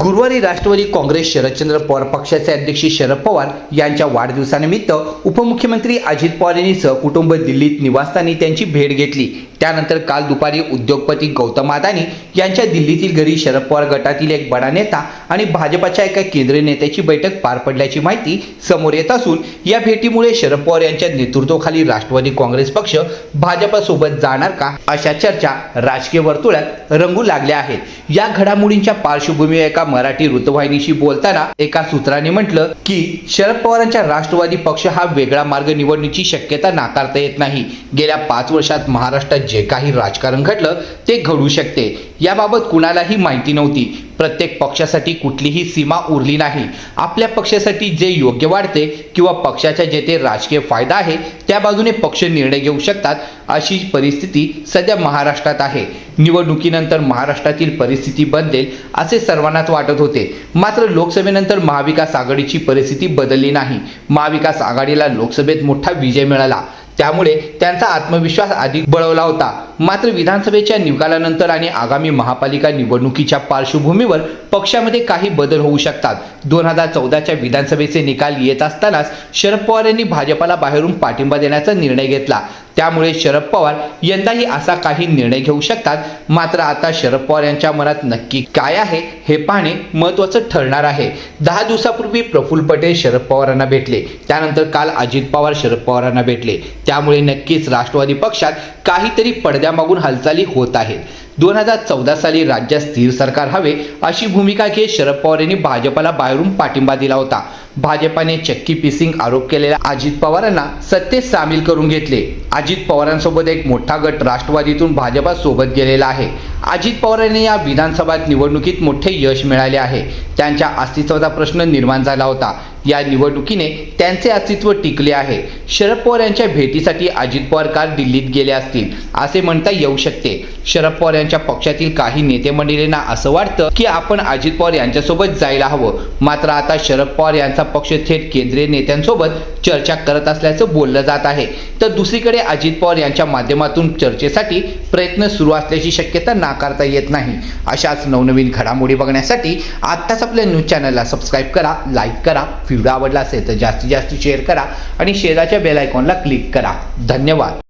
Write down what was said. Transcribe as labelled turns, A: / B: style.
A: गुरुवारी राष्ट्रवादी काँग्रेस शरदचंद्र पवार पक्षाचे अध्यक्ष शरद पवार यांच्या वाढदिवसानिमित्त उपमुख्यमंत्री अजित पवार यांनी सहकुटुंब दिल्लीत निवासस्थानी त्यांची भेट घेतली. त्यानंतर काल दुपारी उद्योगपती गौतम अदानी यांच्या दिल्लीतील घरी शरद पवार गटातील एक बडा नेता आणि भाजपाच्या एका केंद्रीय नेत्याची बैठक पार पडल्याची माहिती समोर येत असून या भेटीमुळे शरद पवार यांच्या नेतृत्वाखाली राष्ट्रवादी काँग्रेस पक्ष भाजपासोबत जाणार का अशा चर्चा राजकीय वर्तुळात रंगू लागल्या आहेत. या घडामोडींच्या पार्श्वभूमीवर एका मराठी वृत्तवाहिनीशी बोलताना एका सूत्राने म्हटलं की शरद पवारांच्या राष्ट्रवादी पक्ष हा वेगळा मार्ग निवडण्याची शक्यता नाकारता येत नाही. गेल्या पाच वर्षात महाराष्ट्रात जे काही राजकारण घडलं ते घडू शकते. याबाबत कुणालाही माहिती नव्हती. प्रत्येक पक्षासाठी कुठलीही सीमा उरली नाही. आपल्या पक्षासाठी जे योग्य वाढते किंवा पक्षाच्या जेथे राजकीय फायदा आहे त्या बाजूने पक्ष निर्णय घेऊ शकतात अशी परिस्थिती सध्या महाराष्ट्रात आहे. निवडणुकीनंतर महाराष्ट्रातील परिस्थिती बदलेल असे सर्वांनाच वाटत होते. मात्र लोकसभेनंतर महाविकास आघाडीची परिस्थिती बदलली नाही. महाविकास आघाडीला लोकसभेत मोठा विजय मिळाला. त्यामुळे त्यांचा आत्मविश्वास अधिक बळवला होता. मात्र विधानसभेच्या निकालानंतर आणि आगामी महापालिका निवडणुकीच्या पार्श्वभूमीवर पक्षामध्ये काही बदल होऊ शकतात. दोन हजार चौदाच्या विधानसभेचे निकाल येत असतानाच शरद पवार यांनी भाजपाला बाहेरून पाठिंबा देण्याचा निर्णय घेतला. त्यामुळे शरद पवार यंदाही असा काही निर्णय घेऊ शकतात. मात्र आता शरद पवार यांच्या मनात नक्की काय आहे हे पाहणे महत्त्वाचं ठरणार आहे. दहा दिवसापूर्वी प्रफुल्ल पटेल शरद पवारांना भेटले. त्यानंतर काल अजित पवार शरद पवारांना भेटले. त्यामुळे नक्कीच राष्ट्रवादी पक्षात काहीतरी पडद्यामागून हालचाली होत आहेत. दोन हजार चौदा साली राज्यात स्थिर सरकार हवे अशी भूमिका घेत शरद पवार यांनी भाजपाला बाहेरून पाठिंबा दिला होता. भाजपाने चक्की पिसिंग आरोप केलेल्या अजित पवारांना सत्तेत सामील करून घेतले. अजित पवारांसोबत एक मोठा गट राष्ट्रवादीतून भाजपासोबत गेलेला आहे. अजित पवारांनी या विधानसभा निवडणुकीत मोठे यश मिळाले आहे. त्यांच्या अस्तित्वाचा प्रश्न निर्माण झाला होता. या निवडणुकीने त्यांचे अस्तित्व टिकले आहे. शरद पवार यांच्या भेटीसाठी अजित पवार काल दिल्लीत गेले असतील असे म्हणता येऊ शकते. शरद पवार यांच्या पक्षातील काही नेते मंडळींना असं वाटतं की आपण अजित पवार यांच्यासोबत जायला हवं. मात्र आता शरद पवार यांचा पक्ष थेट केंद्रीय नेत्यांसोबत चर्चा करत असल्याचं बोललं जात आहे. तर दुसरीकडे अजित पवार यांच्या माध्यमातून चर्चेसाठी प्रयत्न सुरू असल्याची शक्यता नाकारता येत नाही. अशाच नवनवीन घडामोडी बघण्यासाठी आत्ताच आपल्या न्यूज चॅनलला सबस्क्राईब करा लाईक करा. व्हिडिओ आवडला असेल तर जास्तीत जास्त शेअर करा आणि शेजारच्या बेल आयकॉनला क्लिक करा. धन्यवाद.